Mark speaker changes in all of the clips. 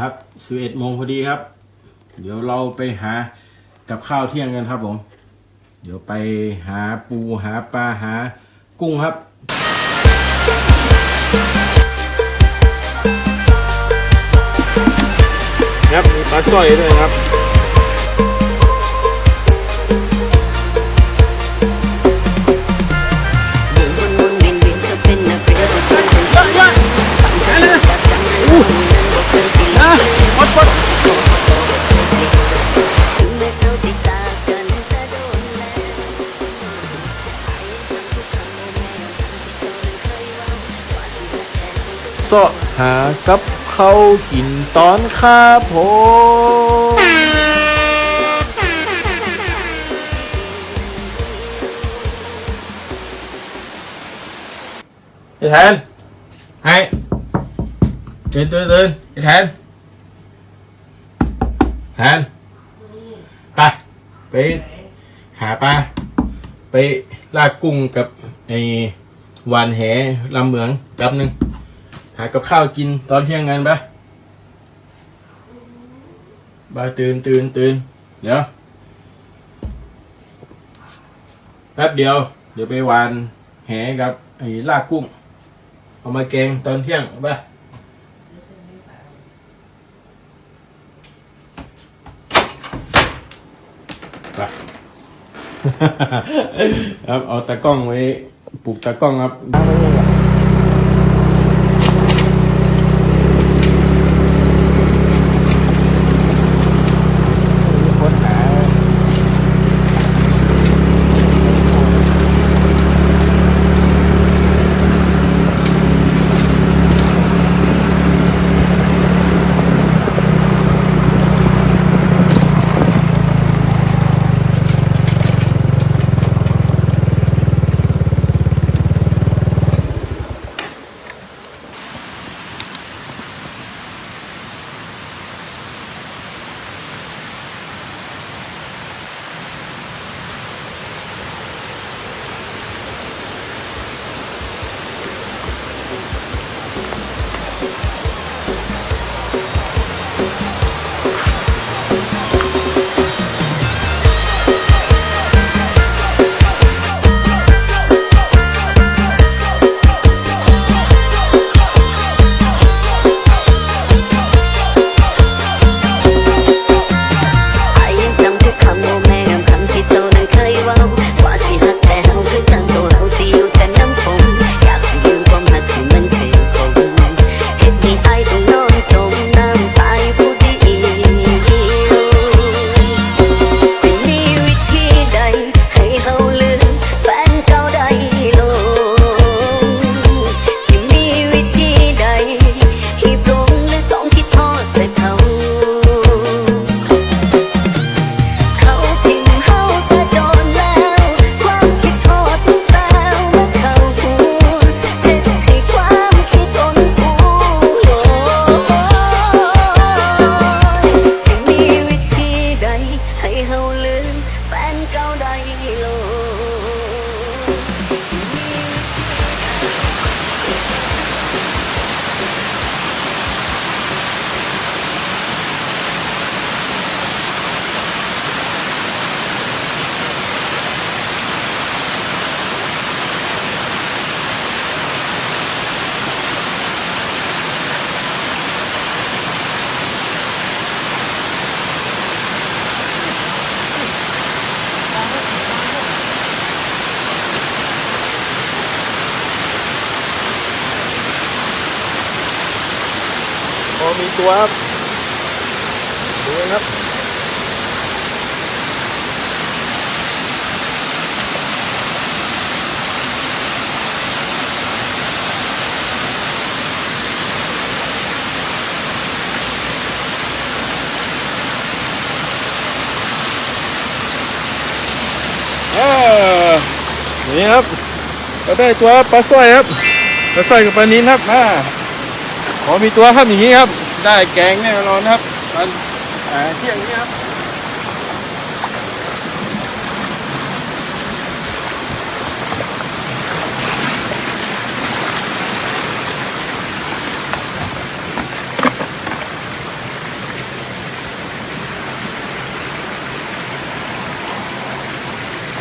Speaker 1: ครับ11โมงพอดีครับ เดี๋ยวเราไปหากับข้าวเที่ยงกันครับผม เดี๋ยวไปหาปูหาปลาหากุ้งครับครับมีปลาสร้อยด้วยครับ
Speaker 2: สาะ
Speaker 1: หากับเขากินตอนข้าผมไอ้แทนให้ตื่นตื่นตื่นไอ้แทนแทนไปไปหาปลาไปลากกุ้งกับไอ้วานแหลำเหมืองกับหนึ่ง หากับข้าวกินตอนเที่ยงกันปะบายตื่นตื่นตื่นเดี๋ยวแป๊บเดียว เดี๋ยวไปหวานแหกับไอ้ลากกุ้ง เอามาแกงตอนเที่ยงปะไปครับเอาตะกล้องไว้ปลูกตะกล้องครับ ตัวครับดูนะครับนี่ครับก็ได้ตัวปลาสร้อยครับปลาสร้อยกับปลานินครับมาขอมีตัวครับอย่างนี้ครับ ได้แกงแน่นอนครับมันเที่ยงนี้ครับ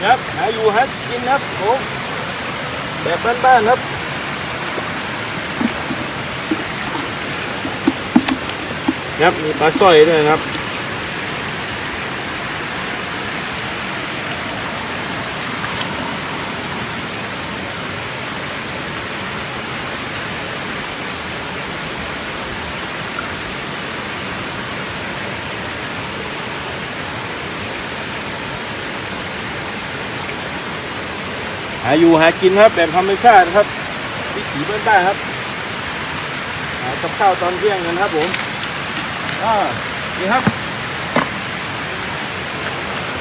Speaker 1: ครับหาอยู่ฮัทกินครับผมแบบบ้านๆครับ ครับมีปลาสร้อยด้วยครับหาอยู่หากินครับแบบธรรมชาติครับวิถีบ้านๆครับหากับข้าวตอนเที่ยงกันครับผม อ่านี่ครับ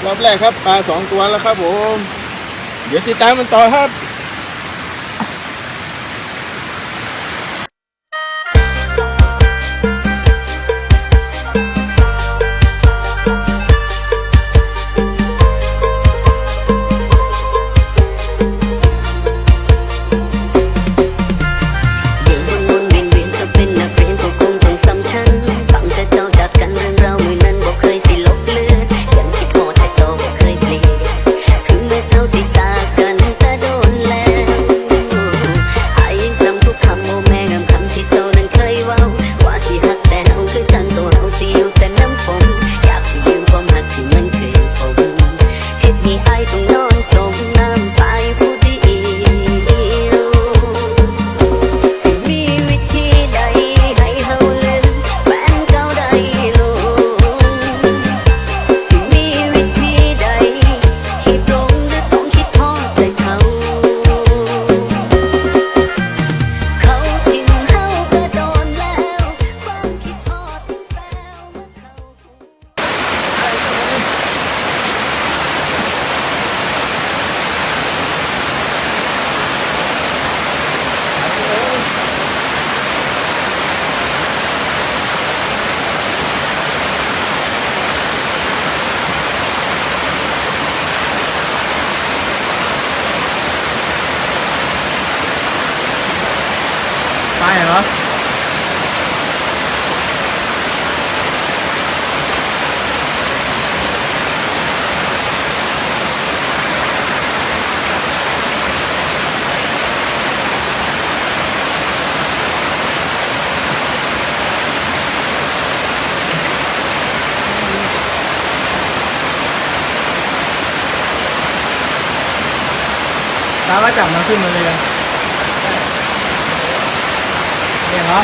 Speaker 1: รอบแรกครับปลาสองตัวแล้วครับผม เดี๋ยวติดตามมันต่อครับ
Speaker 3: แล้ว่าจั
Speaker 4: บมันขึ้นมาเลยเนี่ยเหรอ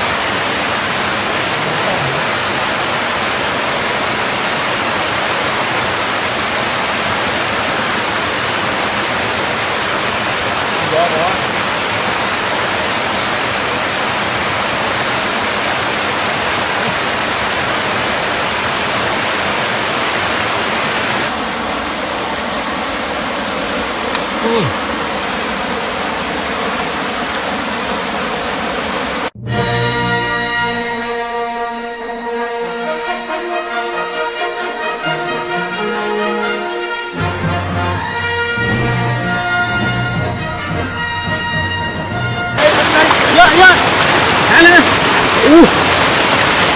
Speaker 1: อู้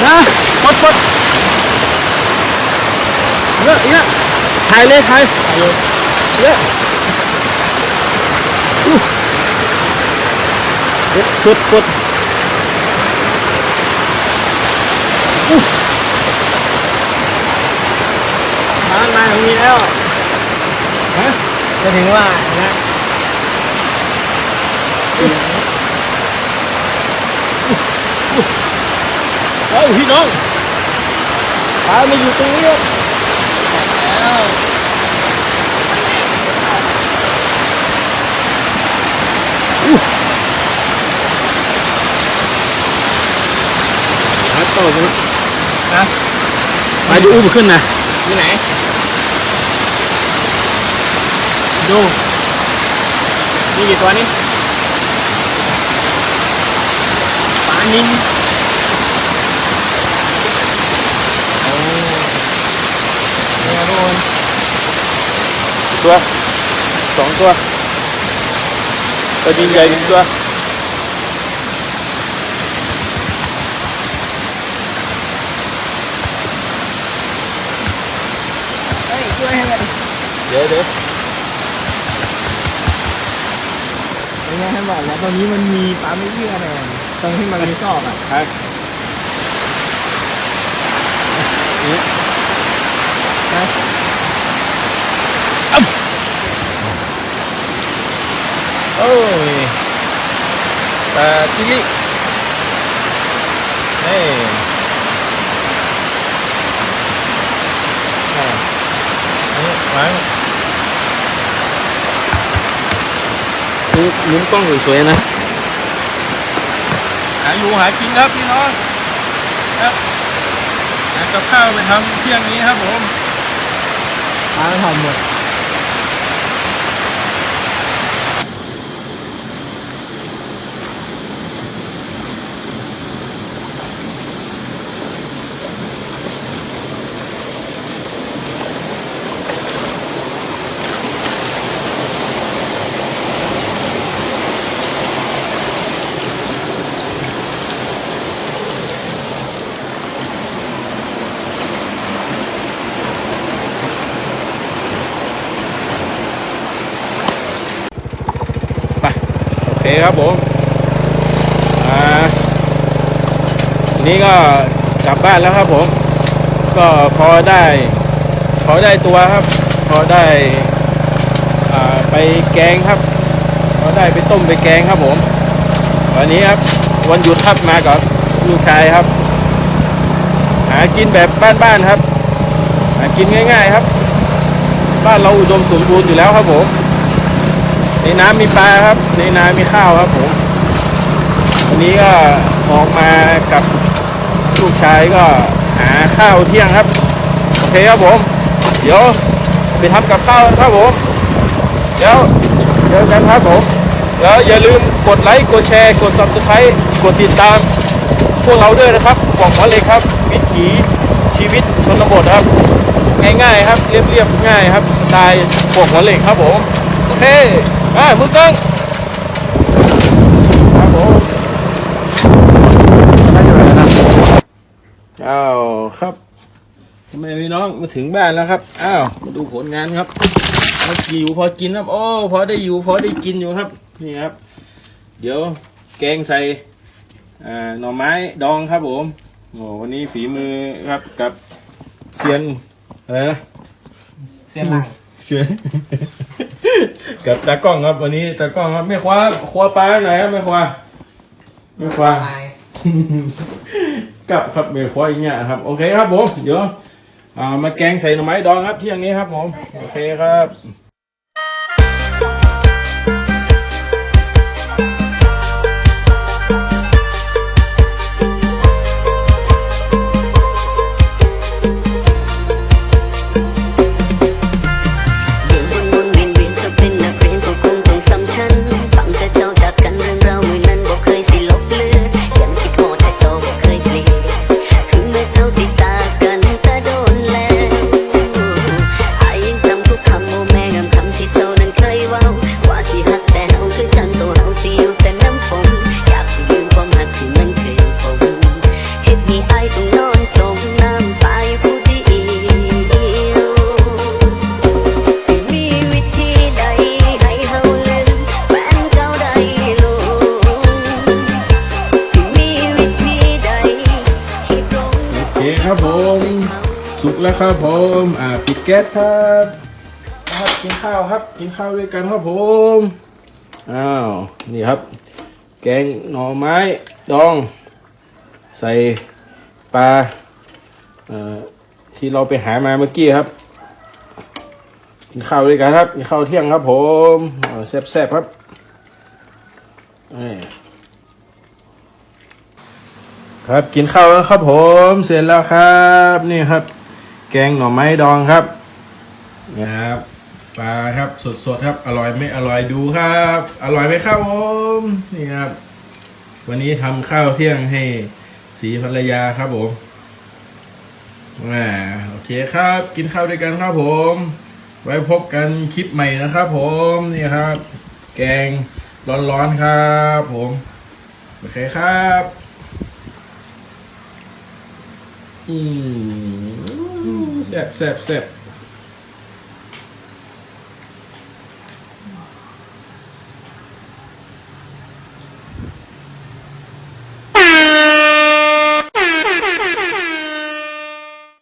Speaker 1: นะกดกดเยอะเยอะถ่ายเลยถ่ายถ่ายเลยเยอะอู้กดกดกดอู้มามาตรงนี้แล้วฮะ
Speaker 4: จะถึงว่านะ
Speaker 1: เอ้าพี่น้องปลามาอยู่ตรงนี้ครับแล้วอู้หาต่อกัน
Speaker 4: นะ
Speaker 1: ปลาจะอุ้มขึ้นนะ
Speaker 4: ที่ไหน ดูมีกี่ตัวนี่ปลานินโอ้เนี่ยทุกคน
Speaker 1: ตัวสองตัวตัวดินใหญ่หนึ่งตัว
Speaker 4: เฮ้ยช่วยให้มัน
Speaker 1: เดี๋ยวเดี๋ยว
Speaker 4: ไงให้บอกแล้วตรงนี้มันมีปลาไม่เยื่อแทนตรงที่มันมีซอกอะ
Speaker 2: ครับนี่
Speaker 4: นะ
Speaker 2: โอ้ยปลาจิลินี่อ่าอันนี้วางดูมุมกล้องสวยๆนะ หาอยู่หากินครับพี่น้องครับหากับข้าวไปทำเที่ยงนี้ครับผม
Speaker 4: ปลาทำหมด
Speaker 2: ครับผมนี้ก็กลับบ้านแล้วครับผม ก็พอได้พอได้ตัวครับ พอได้ไปแกงครับ พอได้ไปต้มไปแกงครับผมวันนี้ครับวันหยุดครับมากับลูกชายครับ หากินแบบบ้านๆครับ หากินง่าย ๆครับ บ้านเราอุดมสมบูรณ์อยู่แล้วครับผม ในน้ำมีปลาครับ ในนามีข้าวครับผมวันนี้ก็ออกมากับลูกชายก็หาข้าวเที่ยงครับ โอเคครับผม เดี๋ยวไปทำกับข้าวครับผม เดี๋ยวเจอกันครับผม แล้วอย่าลืมกดไลค์ กดแชร์ กด subscribe กดติดตาม พวกเราด้วยนะครับบอกหัวเลยครับวิถีชีวิตชนบทครับ ง่ายๆครับ เรียบๆง่ายครับ สไตล์บอกหัวเล็กครับผม โอเค อ่ามือกล้องครับผมได้อยู่แล้วนะอ้าวครับทำไมพี่น้องมาถึงบ้านแล้วครับอ้าวมาดูผลงานครับพออยู่พอกินครับโอ้พอได้อยู่พอได้กินอยู่ครับนี่ครับ เดี๋ยวแกงใส่อ่าหน่อไม้ดองครับผมโอ้วันนี้ฝีมือครับกับเซียนอะไรนะ
Speaker 4: เส้นหลัง
Speaker 2: เชื่อกับตากล้องครับวันนี้ตากล้องครับไม่คว้าคว้าปลาไหนอยครับไม่คว้าไม่คว้า กลับครับไม่คว้าอย่างเงี้ยครับ โอเคครับผมเดี๋ยวอ่ามาแกงใส่หน่อไม้ดองครับเที่ยงนี้ครับผม โอเคครับ
Speaker 1: ครับผม
Speaker 2: อ่าปิดแก๊สครับนะครับกินข้าวครับกินข้าวด้วยกันครับผมอ้าวนี่ครับ แกงหน่อไม้ดอง ใส่ปลาอ่อที่เราไปหามาเมื่อกี้ครับกินข้าวด้วยกันครับกินข้าวเที่ยงครับ ผมเอาแซ่บๆครับนี่ครับกินข้าวแล้วครับผมเสร็จแล้วครับนี่ครับ แกงหน่อไม้ดองครับนะครับปลาครับสดๆครับ อร่อยไม่อร่อยดูครับ อร่อยไหมครับผมนี่ครับ วันนี้ทำข้าวเที่ยงให้สีภรรยาครับผมอ่าโอเคครับ กินข้าวด้วยกันครับผม ไว้พบกันคลิปใหม่นะครับ ผมนี่ครับ แกงร้อนๆครับ ผมโอเคครับ อืม แซ่บแซ่บแซ่บ